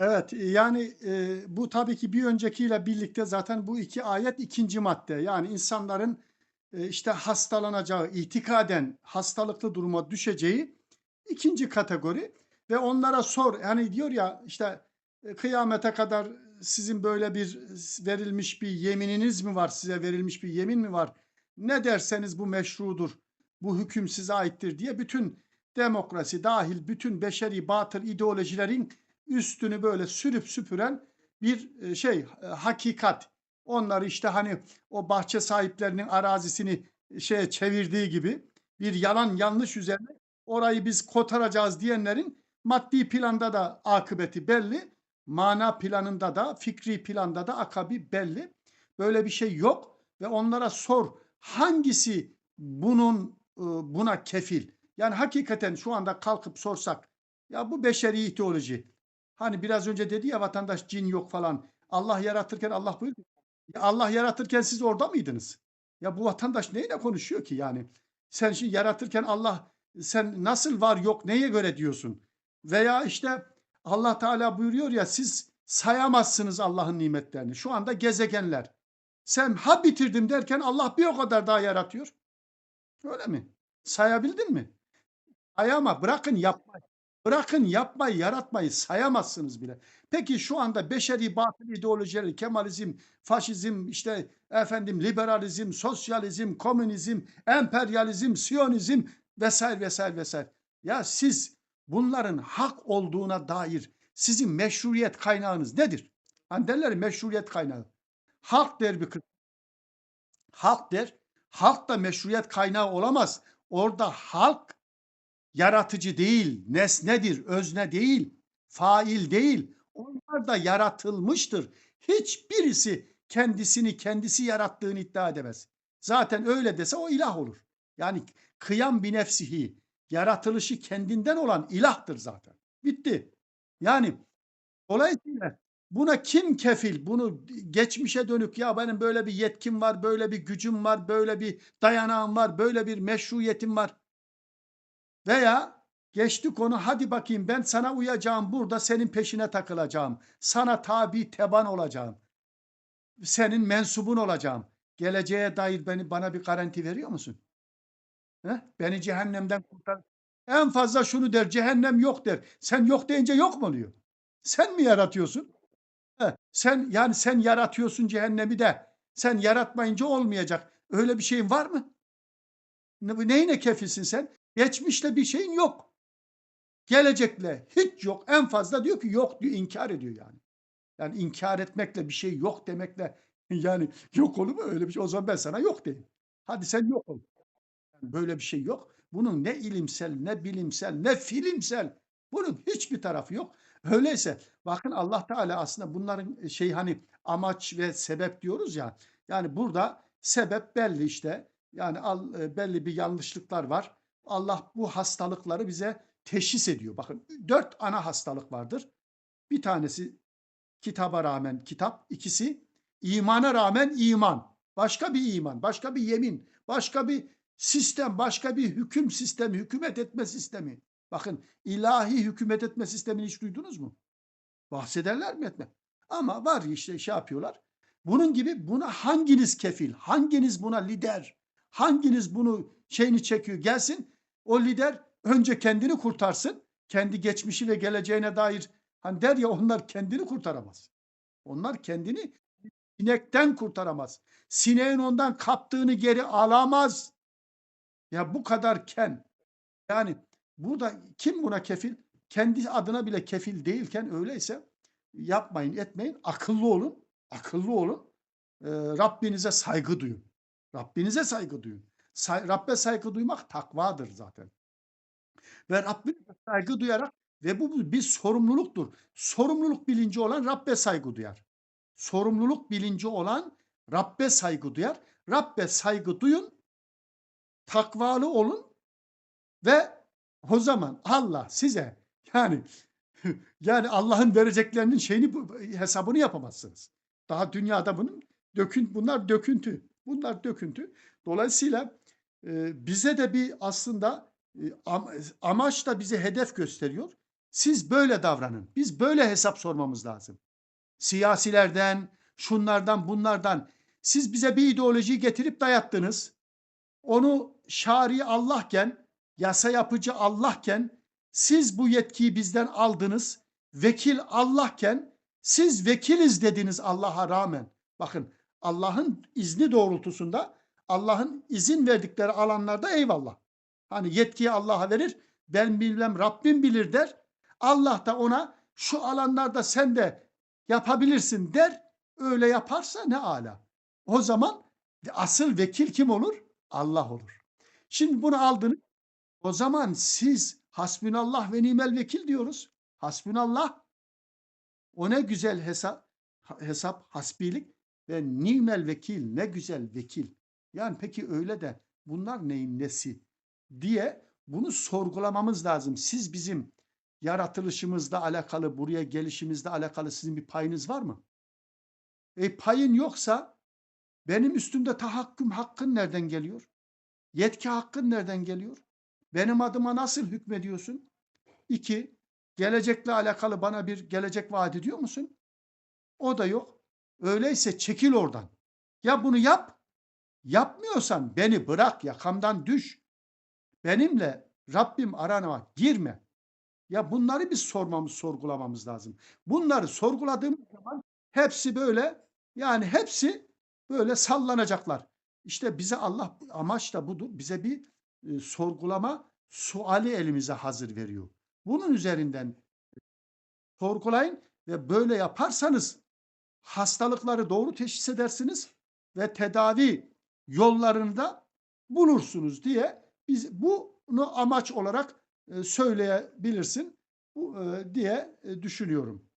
Evet, yani, eee, bu tabii ki bir öncekiyle birlikte zaten bu 2 ayet 2'nci madde. Yani insanların, eee, işte hastalanacağı, itikaden hastalıklı duruma düşeceği 2'nci kategori ve onlara sor, hani diyor ya işte, eee, kıyamete kadar sizin böyle bir verilmiş bir yemininiz mi var, size verilmiş bir yemin mi var? Ne derseniz bu meşrudur, bu hüküm size aittir diye bütün demokrasi dahil bütün beşeri batıl ideolojilerin üstünü böyle sürüp süpüren bir e, şey e, hakikat. Onları işte hani o bahçe sahiplerinin arazisini e, şeye çevirdiği gibi bir yalan yanlış üzerine orayı biz kotaracağız diyenlerin maddi planda da akıbeti belli. Mana planında da fikri planda da akabi belli. Böyle bir şey yok ve onlara sor hangisi bunun buna kefil? Yani hakikaten şu anda kalkıp sorsak ya bu beşeri teoloji Hani biraz önce dedi ya vatandaş cin yok falan. Allah yaratırken Allah buyurdu. Ya Allah yaratırken siz orada mıydınız? Ya bu vatandaş neyle konuşuyor ki yani? Sen şimdi yaratırken Allah sen nasıl var yok neye göre diyorsun? Veya işte Allah Teala buyuruyor ya siz sayamazsınız Allah'ın nimetlerini. Şu anda gezegenler. Sen ha bitirdim derken Allah bir o kadar daha yaratıyor. Öyle mi? Sayabildin mi? Sayama bırakın yapmayı. Bırakın yapmayı, yaratmayı sayamazsınız bile. Peki şu anda beşeri batıl ideolojileri, Kemalizm, faşizm, işte efendim liberalizm, sosyalizm, komünizm, emperyalizm, siyonizm vesaire vesaire vesaire. Ya siz bunların hak olduğuna dair sizin meşruiyet kaynağınız nedir? Hani derler meşruiyet kaynağı. Halk der bir kız. Halk der. Halk da meşruiyet kaynağı olamaz. Orada halk yaratıcı değil, nesnedir, özne değil, fail değil. Onlar da yaratılmıştır. Hiçbirisi kendisini kendisi yarattığını iddia edemez. Zaten öyle dese o ilah olur. Yani kıyam bir nefsihi, yaratılışı kendinden olan ilahtır zaten. Bitti. Yani dolayısıyla buna kim kefil? Bunu geçmişe dönük ya benim böyle bir yetkim var, böyle bir gücüm var, böyle bir dayanağım var, böyle bir meşruiyetim var. Veya geçti konu hadi bakayım ben sana uyacağım burada senin peşine takılacağım. Sana tabi teban olacağım. Senin mensubun olacağım. Geleceğe dair beni bana bir garanti veriyor musun? He? Beni cehennemden kurtar. En fazla şunu der cehennem yok der. Sen yok deyince yok mu oluyor? Sen mi yaratıyorsun? He. Sen yani sen yaratıyorsun cehennemi de sen yaratmayınca olmayacak. Öyle bir şeyin var mı? Neyine kefilsin sen? Geçmişle bir şeyin yok. Gelecekle hiç yok. En fazla diyor ki yok diyor inkar ediyor yani. Yani inkar etmekle bir şey yok demekle yani yok olur mu öyle bir şey? O zaman ben sana yok diyeyim. Hadi sen yok ol. Yani böyle bir şey yok. Bunun ne ilimsel, ne bilimsel, ne filmsel bunun hiçbir tarafı yok. Öyleyse bakın Allah Teala aslında bunların şey hani amaç ve sebep diyoruz ya. Yani burada sebep belli işte. Yani al, belli bir yanlışlıklar var. Allah bu hastalıkları bize teşhis ediyor. Bakın dört ana hastalık vardır. Bir tanesi kitaba rağmen kitap, ikisi imana rağmen iman. Başka bir iman, başka bir yemin, başka bir sistem, başka bir hüküm sistemi, hükümet etme sistemi. Bakın ilahi hükümet etme sistemini hiç duydunuz mu? Bahsederler mi etme? Ama var işte şey yapıyorlar. Bunun gibi buna hanginiz kefil, hanginiz buna lider, hanginiz bunu şeyini çekiyor gelsin o lider önce kendini kurtarsın. Kendi geçmişi ve geleceğine dair hani der ya onlar kendini kurtaramaz. Onlar kendini sinekten kurtaramaz. Sineğin ondan kaptığını geri alamaz. Ya bu kadar ken. Yani burada kim buna kefil? Kendi adına bile kefil değilken öyleyse yapmayın etmeyin. Akıllı olun. Akıllı olun. Ee, Rabbinize saygı duyun. Rabbinize saygı duyun. Say, Rabbe saygı duymak takvadır zaten. Ve Rabbine saygı duyarak ve bu bir sorumluluktur. Sorumluluk bilinci olan Rabbe saygı duyar. Sorumluluk bilinci olan Rabbe saygı duyar. Rabbe saygı duyun, takvalı olun ve o zaman Allah size yani yani Allah'ın vereceklerinin şeyini hesabını yapamazsınız. Daha dünyada bunun dökün bunlar döküntü. Bunlar döküntü. Dolayısıyla e, bize de bir aslında e, am, amaç da bize hedef gösteriyor. Siz böyle davranın. Biz böyle hesap sormamız lazım. Siyasilerden, şunlardan, bunlardan. Siz bize bir ideolojiyi getirip dayattınız. Onu şari Allah'ken, yasa yapıcı Allah'ken siz bu yetkiyi bizden aldınız. Vekil Allah'ken siz vekiliz dediniz Allah'a rağmen. Bakın Allah'ın izni doğrultusunda Allah'ın izin verdikleri alanlarda eyvallah. Hani yetkiyi Allah'a verir. Ben bilmem Rabbim bilir der. Allah da ona şu alanlarda sen de yapabilirsin der. Öyle yaparsa ne ala. O zaman asıl vekil kim olur? Allah olur. Şimdi bunu aldınız. O zaman siz hasbünallah ve nimel vekil diyoruz. Hasbünallah. O ne güzel hesap, hesap hasbilik ve nimel vekil ne güzel vekil. Yani peki öyle de bunlar neyin nesi diye bunu sorgulamamız lazım. Siz bizim yaratılışımızla alakalı, buraya gelişimizle alakalı sizin bir payınız var mı? E payın yoksa benim üstümde tahakküm hakkın nereden geliyor? Yetki hakkın nereden geliyor? Benim adıma nasıl hükmediyorsun? İki, gelecekle alakalı bana bir gelecek vaat ediyor musun? O da yok. Öyleyse çekil oradan. Ya bunu yap, yapmıyorsan beni bırak, yakamdan düş. Benimle Rabbim arana girme. Ya bunları biz sormamız, sorgulamamız lazım. Bunları sorguladığımız zaman hepsi böyle yani hepsi böyle sallanacaklar. İşte bize Allah amaç da budur. Bize bir e, sorgulama suali elimize hazır veriyor. Bunun üzerinden sorgulayın ve böyle yaparsanız hastalıkları doğru teşhis edersiniz ve tedavi yollarını da bulursunuz diye biz bunu amaç olarak e, söyleyebilirsin e, diye e, düşünüyorum.